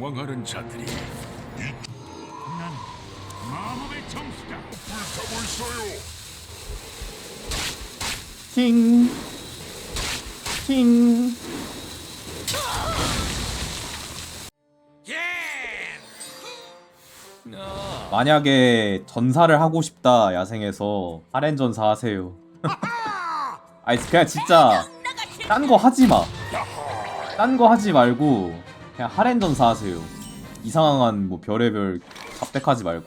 방황하는 자들이 난 마법의 정수다. 불타고 있어요. 팅. 팅. 만약에 전사를 하고 싶다 야생에서 하렌 전사 하세요. 아니 그냥 진짜 딴 거 하지 마. 딴 거 하지 말고 그냥 하렌 전사 하세요. 이상한 뭐 별의별 잡백하지 말고.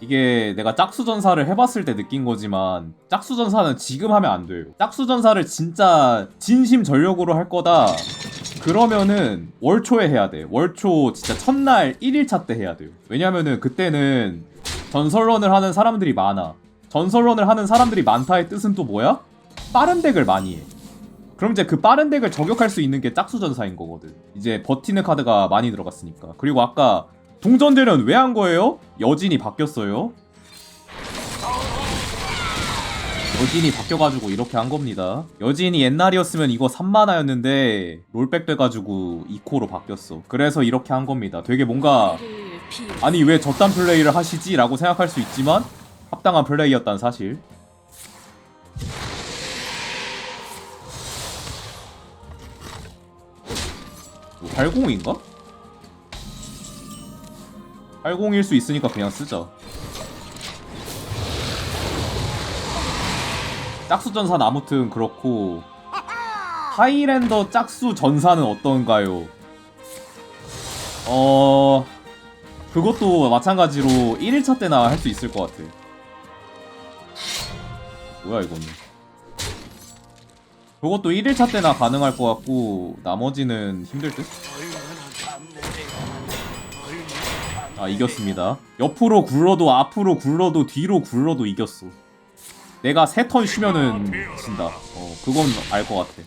이게 내가 짝수 전사를 해봤을 때 느낀 거지만 짝수 전사는 지금 하면 안 돼요. 짝수 전사를 진짜 진심 전력으로 할 거다. 그러면은 월초에 해야 돼. 월초 진짜 첫날 1일차 때 해야 돼요. 왜냐면은 그때는 전설런을 하는 사람들이 많아. 전설런을 하는 사람들이 많다의 뜻은 또 뭐야? 빠른 덱을 많이 해. 그럼 이제 그 빠른 덱을 저격할 수 있는 게 짝수 전사인 거거든. 이제 버티는 카드가 많이 들어갔으니까. 그리고 아까 동전대련 왜 한 거예요? 여진이 바뀌었어요. 여진이 바뀌어가지고 이렇게 한 겁니다. 여진이 옛날이었으면 이거 3만화였는데 롤백 돼가지고 2코로 바뀌었어. 그래서 이렇게 한 겁니다. 되게 뭔가 아니 왜 저딴 플레이를 하시지? 라고 생각할 수 있지만 합당한 플레이였단 사실. 80인가? 80일 수 있으니까 그냥 쓰자. 짝수 전사는 아무튼 그렇고 하이랜더 짝수 전사는 어떤가요? 어 그것도 마찬가지로 1일차 때나 할 수 있을 것 같아. 뭐야 이거는? 그것도 1일차 때나 가능할 것 같고 나머지는 힘들 듯? 아 이겼습니다. 옆으로 굴러도 앞으로 굴러도 뒤로 굴러도 이겼어. 내가 세 턴 쉬면은 진다. 어 그건 알 것 같아.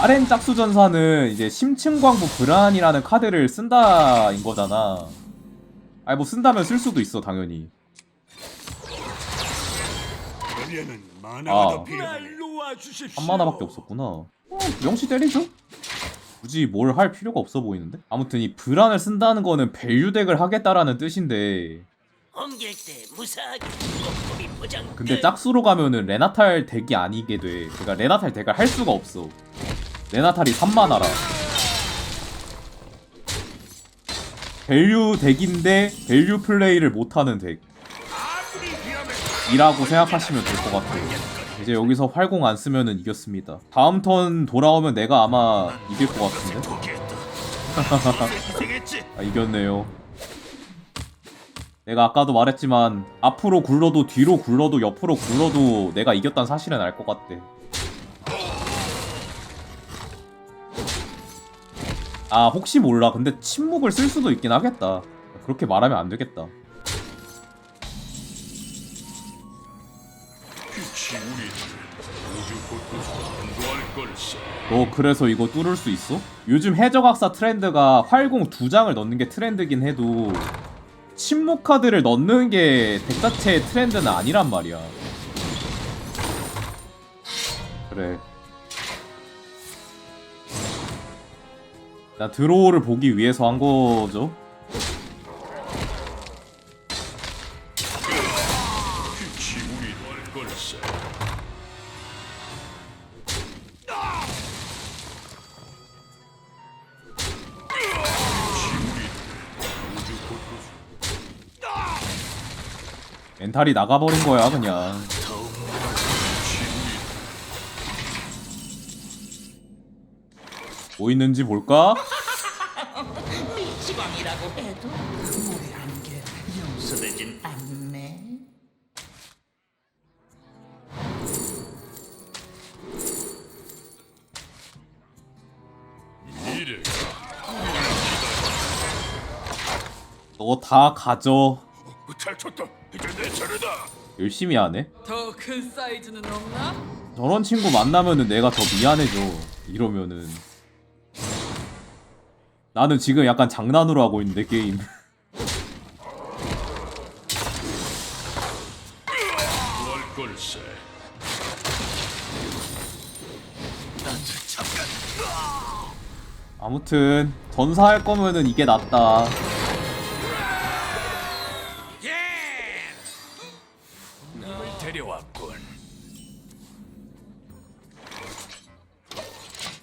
아렌 짝수 전사는 이제 심층광부 브란이라는 카드를 쓴다인 거잖아. 아니 뭐 쓴다면 쓸 수도 있어 당연히. 아. 만화가 더 필요하네. 놓아주십시오. 한 만화밖에 없었구나. 어, 명시 때리죠? 굳이 뭘 할 필요가 없어 보이는데? 아무튼 이 브란을 쓴다는 거는 밸류 덱을 하겠다라는 뜻인데 옮길 때 무사하게 꼼꼼히 포장. 근데 짝수로 가면은 레나탈 덱이 아니게 돼. 그러니까 레나탈 덱을 할 수가 없어. 레나탈이 3만화라. 밸류 덱인데 밸류 플레이를 못하는 덱. 이라고 생각하시면 될 것 같아요. 이제 여기서 활공 안 쓰면은 이겼습니다. 다음 턴 돌아오면 내가 아마 이길 것 같은데? 아, 이겼네요. 내가 아까도 말했지만 앞으로 굴러도 뒤로 굴러도 옆으로 굴러도 내가 이겼다는 사실은 알 것 같대. 아 혹시 몰라. 근데 침묵을 쓸 수도 있긴 하겠다. 그렇게 말하면 안 되겠다. 너 그래서 이거 뚫을 수 있어? 요즘 해적학사 트렌드가 활공 두 장을 넣는 게 트렌드긴 해도 침묵 카드를 넣는 게 덱 자체의 트렌드는 아니란 말이야. 그래. 나 드로우를 보기 위해서 한 거죠. 멘탈이 나가버린 거야 그냥. 뭐 있는지 볼까? 미치광이라고 해도 무례한 게 용서되진 않네. 너 다 가져. 잘 쳤다. 이제 내 차례다. 열심히 하네. 더 큰 사이즈는 없나? 저런 친구 만나면은 내가 더 미안해져. 이러면은. 나는 지금 약간 장난으로 하고 있는데 게임. 아무튼 전사할 거면은 이게 낫다.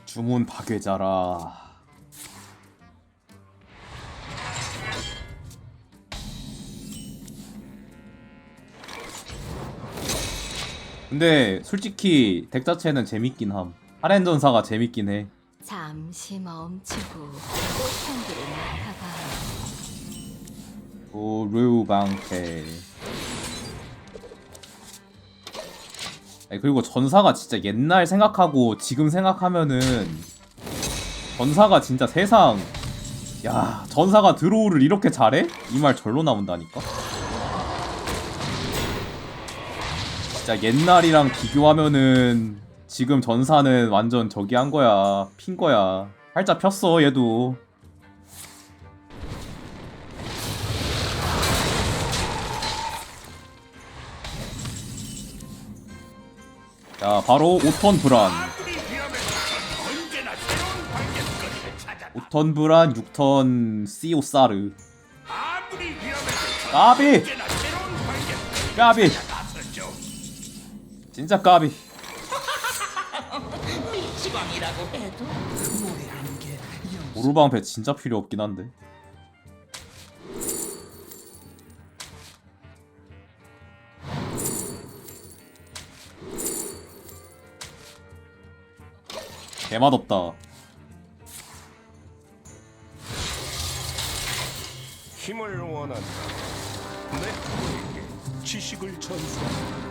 주문 파괴자라. 근데 솔직히 덱 자체는 재밌긴 함. 하렌 전사가 재밌긴 해. 잠시 멈추고 꽃향기를 맡아봐. 도르방패. 아니 그리고 전사가 진짜 옛날 생각하고 지금 생각하면은 전사가 진짜 세상 야 전사가 드로우를 이렇게 잘해? 이 말 절로 나온다니까 진짜 옛날이랑 비교하면은 지금 전사는 완전 저기 한 거야. 핀 거야. 살짝 폈어 얘도. 자 바로 5턴 브란 아무리 위험해도 언제나 새로운 발견거리를 찾아. 5턴 브란 6턴 시오사르. 아무리 위험해도 까비! 까비. 진짜 까비 미치광이라고 해도 무례한 게 오르방패 진짜 필요 없긴 한데 개맛없다 힘을 원한다. 내 부모에게 지식을 전수. 얼마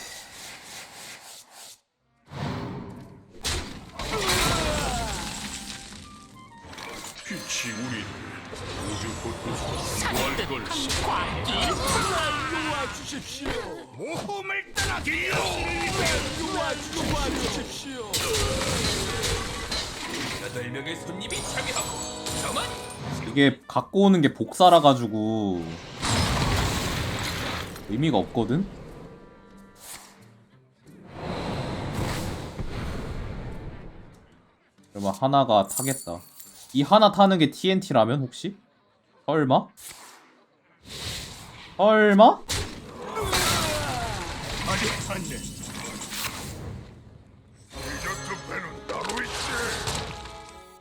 갖고 오는 게 복사라 가지고 의미가 없거든. 그러면 하나가 타겠다. 이 하나 타는 게 TNT라면 혹시? 설마? 설마?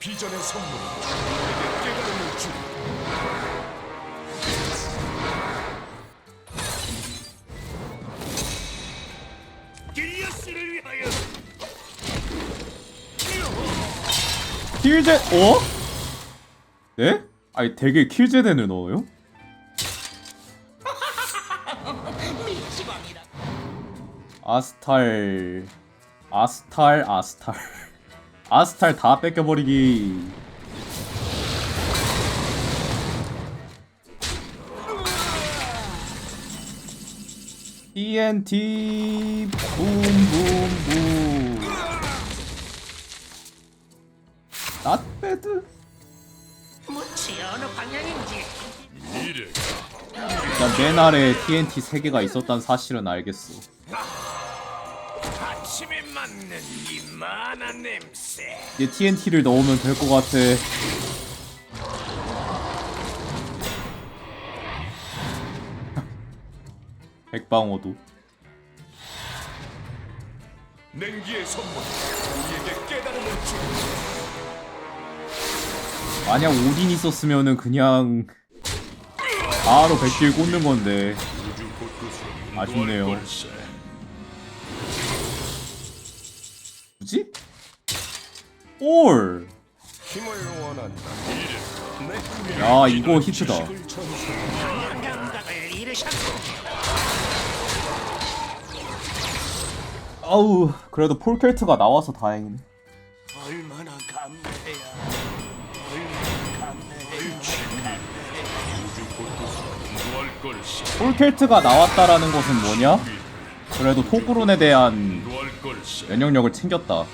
비전의 선물. 킬제 어? 네? 아니 되게 킬제대를 넣어요? 아스탈 아스탈 아스탈 아스탈 다 뺏겨버리기 TNT 붐붐붐. 낫배드 무치 어느 방향인지. 미래. 일단 맨 아래에 TNT 3개가 있었단 사실은 알겠어. 아침에 맞는 이 만한 냄새. 이제 TNT를 넣으면 될 것 같아 백방어도 냉기의 선물. 우리에게 깨달음을 주리. 만약 오딘 있었으면은 그냥 바로 100킬 꽂는 건데 곳곳으로 아쉽네요. 뭐지? 올! 야 이거 히트다 아우 그래도 폴켈트가 나와서 다행이네 얼마나 걸세. 폴켈트가 나왔다라는 것은 뭐냐? 그래도 토그론에 대한. 면역력을 챙겼다.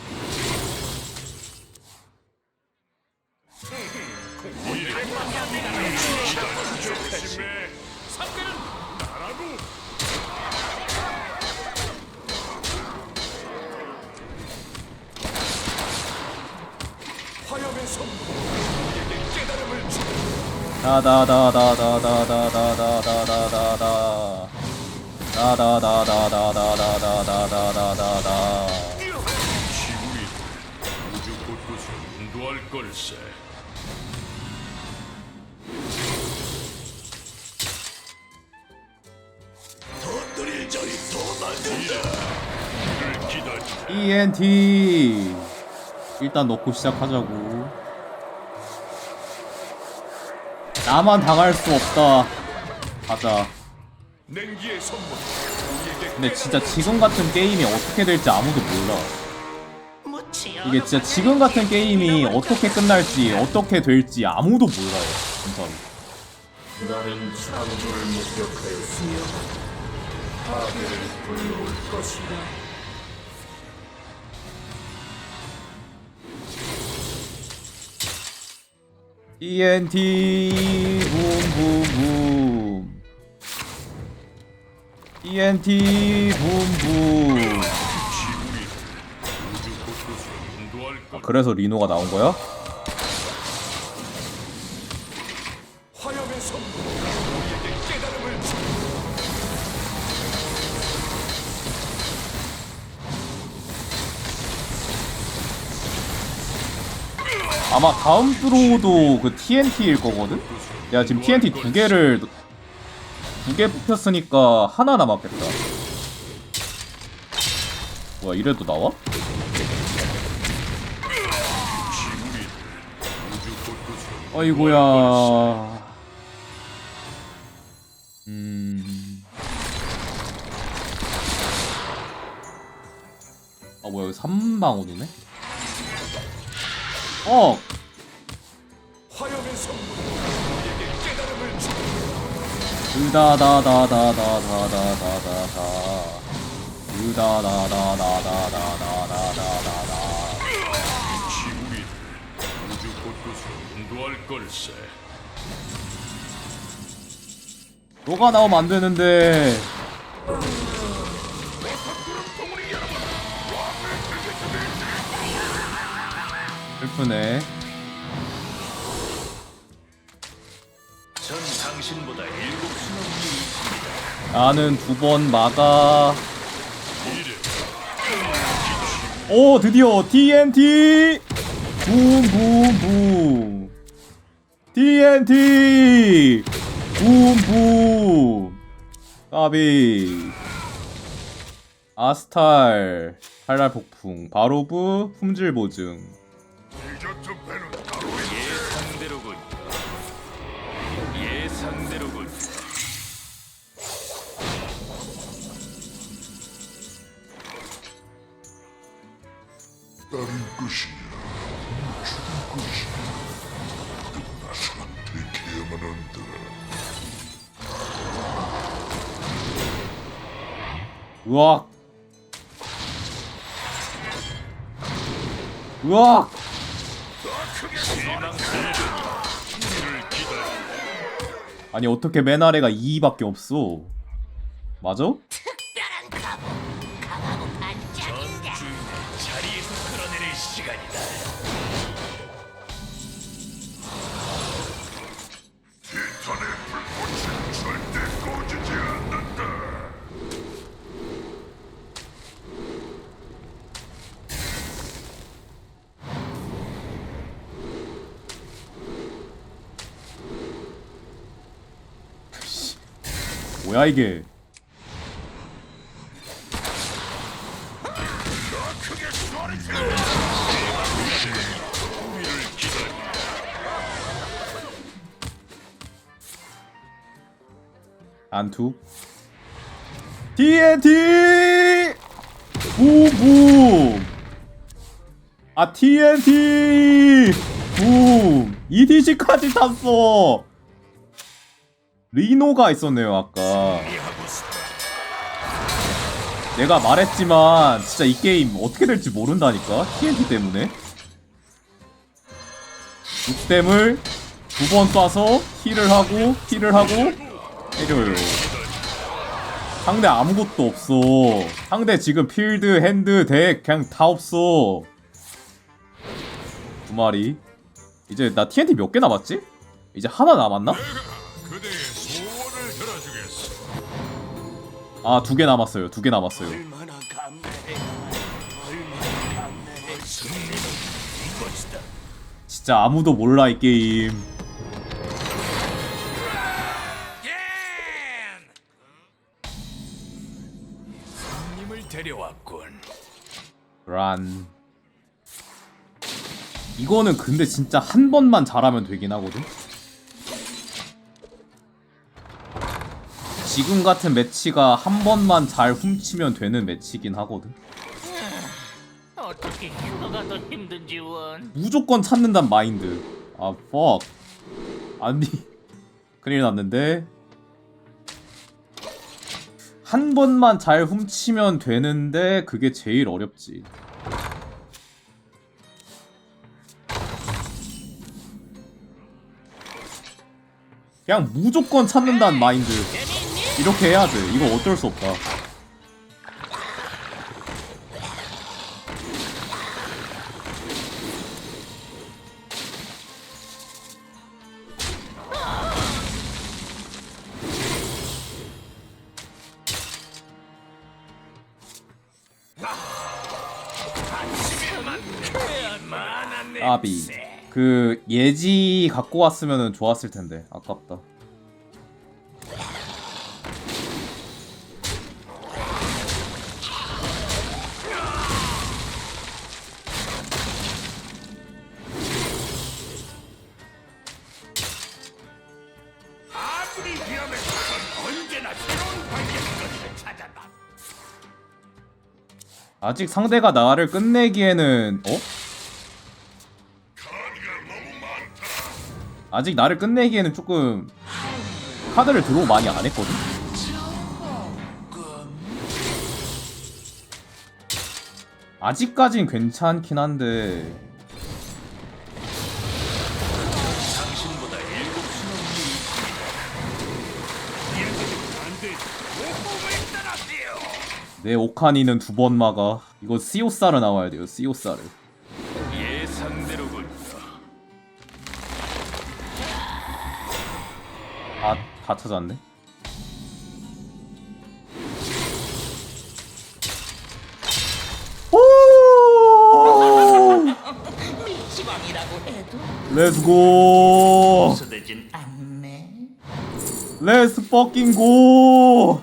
다다다다다다다다다다다 다. 다다다다다다다다다다다. 지구인 우주 곳곳을 인도할 걸세. 더 자리 더 만든다 를 기다리. ENT 일단 넣고 시작하자고. 나만 당할 수 없다. 가자. 근데 진짜 지금 같은 게임이 어떻게 될지 아무도 몰라. 이게 진짜 지금 같은 게임이 어떻게 끝날지 어떻게 될지 아무도 몰라요. 진짜. 나는 창조를 목격하였으며 파괴를 불러올 것이다. ENT 붐붐붐. ENT 붐붐. 아, 그래서 리노가 나온 거야? 아마 다음 드로우도 그 TNT일 거거든? 내가 지금 TNT 두 개를 두 개 뽑혔으니까 하나 남았겠다. 뭐야 이래도 나와? 어이구야. 음. 아 뭐야 여기 3방 오르네? 어! 주 으다다다다다다다다다다. 으다다다다다다다다다다. 지구인 우주 인도할 걸세. 너가 나오면 안 되는데 슬프네. 전 당신보다 일곱 나는 두 번 막아. 오 드디어 TNT 붐붐붐. TNT 붐붐. 까비. 아스탈 칼날 폭풍 바로브 품질 보증 디저트 배는 따로 예상대로군. 예상대로군. 다른 것이야 죽을 것이야 끝나서 택해야만 한다 으악 으악 우리 아니 어떻게 맨 아래가 2밖에 없어 맞아? 뭐야 이게. 안투. TNT 붐붐 아 TNT 붐 EDC까지 탔어 리노가 있었네요 아까. 내가 말했지만 진짜 이 게임 어떻게 될지 모른다니까? TNT 때문에. 6댐을 두 번 쏴서 힐을 하고 힐을 하고 때려요 상대 아무것도 없어. 상대 지금 필드 핸드 덱 그냥 다 없어. 두 마리. 이제 나 TNT 몇 개 남았지? 이제 하나 남았나? 아 두 개 남았어요 두 개 남았어요. 진짜 아무도 몰라 이 게임 데려왔군. 란 이거는 근데 진짜 한 번만 잘하면 되긴 하거든 지금 같은 매치가 한 번만 잘 훔치면 되는 매치긴 하거든. 어떻게 휴가가 더 힘든지 원. 무조건 찾는단 마인드. 아 fuck. 아니 큰일 났는데. 한 번만 잘 훔치면 되는데 그게 제일 어렵지. 그냥 무조건 찾는다는 마인드 이렇게 해야 돼. 이거 어쩔 수 없다. 아비 그 예지 갖고 왔으면 좋았을 텐데. 아깝다 아직 상대가 나를 끝내기에는 어? 아직 나를 끝내기에는 조금 카드를 드로우 많이 안 했거든. 아직까진 괜찮긴 한데 당신보다 일곱 수놈이 있습니다. 안돼. 오공을 떠나세요. 내 오카니는 두 번 막아. 이거 시오사르 나와야 돼요. 시오사르. 아, 다 찾았네. 오! 시방이라고 해도 렛츠고! 않네. 렛츠 퍼킹 고!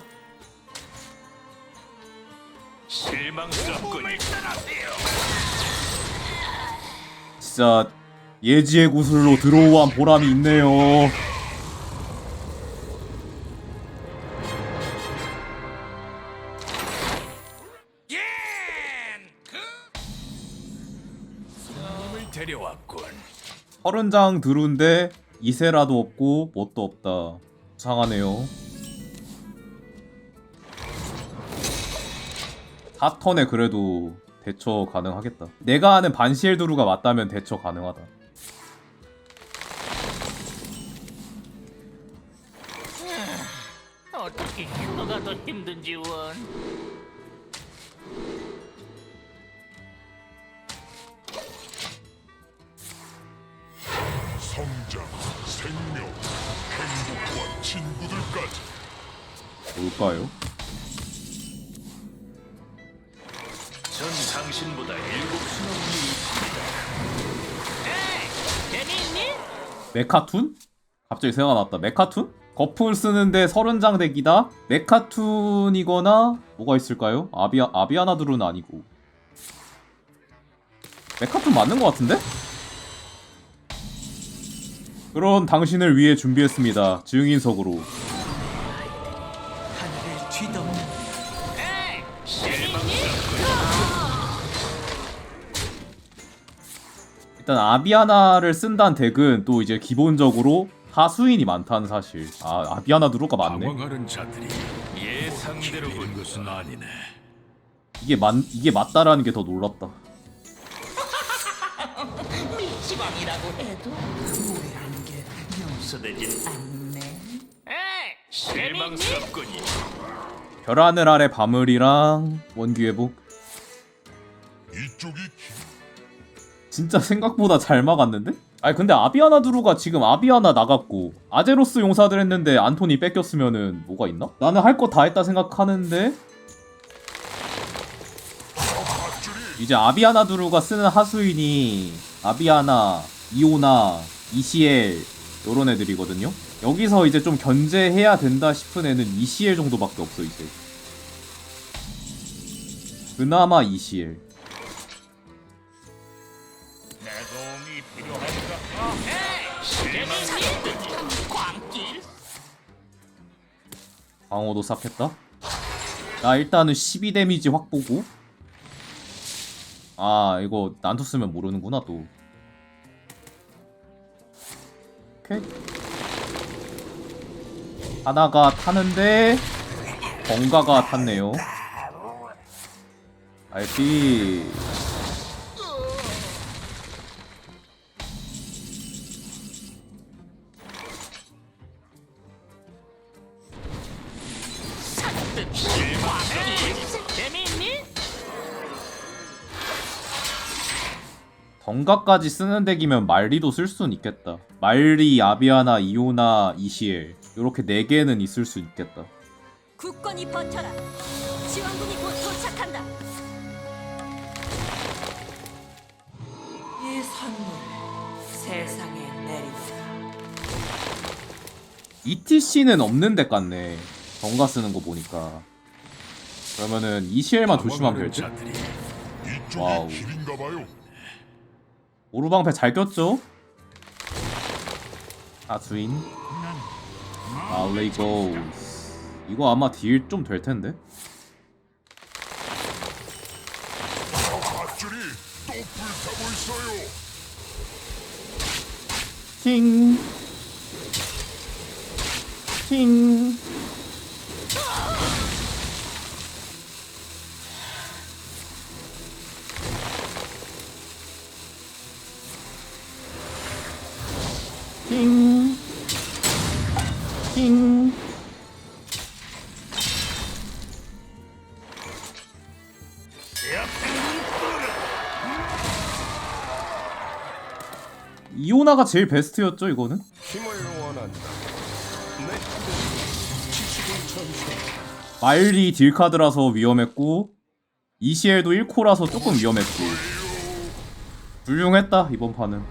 실망스럽군요. 진짜 예지의 구슬로 드로우한 보람이 있네요. 예! 그. 서른 장 드루인데 이세라도 없고 뭣도 없다. 상하네요. 4턴에 그래도 대처 가능하겠다. 내가 아는 반시엘 드루가 맞다면 대처 가능하다. 어떻게 휴가가 더 힘든지 원. 메카툰? 갑자기 생각났다. 메카툰? 거풀 쓰는데 서른 장 덱이다? 메카툰이거나 뭐가 있을까요? 아비아, 아비아나드루는 아니고. 메카툰 맞는 것 같은데? 그런 당신을 위해 준비했습니다. 증인석으로. 일단 아비아나를 쓴다는 덱은 또 이제 기본적으로 하수인이 많다는 사실. 아, 아비아나드루가 맞네. 당황하는 자들이 예상대로군 것은 아니네. 이게 맞 이게 맞다라는 게 더 놀랍다. 미치광이라고 해도 무례한 게 용서되진 않네. 에이, 실망스럽군요. 별하늘 아래 밤을이랑 원기 회복 이쪽이 길. 진짜 생각보다 잘 막았는데? 아니 근데 아비아나 두루가 지금 아비아나 나갔고 아제로스 용사들 했는데 안토니 뺏겼으면은 뭐가 있나? 나는 할 거 다 했다 생각하는데 이제 아비아나 두루가 쓰는 하수인이 아비아나, 이오나, 이시엘 요런 애들이거든요. 여기서 이제 좀 견제해야 된다 싶은 애는 이시엘 정도밖에 없어 이제. 그나마 이시엘. 방어도 싹했다. 나 일단은 12 데미지 확 보고. 아 이거 난투 쓰면 모르는구나 또. 오케이. 하나가 타는데 번가가 탔네요. 알피. 덩가까지 쓰는 덱이면 말리도 쓸 수는 있겠다. 말리, 아비아나, 이오나, 이시엘 요렇게 네 개는 있을 수 있겠다. 굳건히 버텨라. 지원군이 곧 도착한다. 이 선물을 세상에 내리다. ETC는 없는 덱 같네. 덩가 쓰는 거 보니까. 그러면은 이시엘만 조심하면 될 듯? 와우. 오르방패 잘 꼈죠? 아수인 알레이 고스 이거 아마 딜 좀 될 텐데. 팅 팅. 팅. 팅. 이오나가 제일 베스트였죠 이거는? 말리 딜카드라서 위험했고 이시엘도 1코라서 조금 위험했고 훌륭했다 이번 판은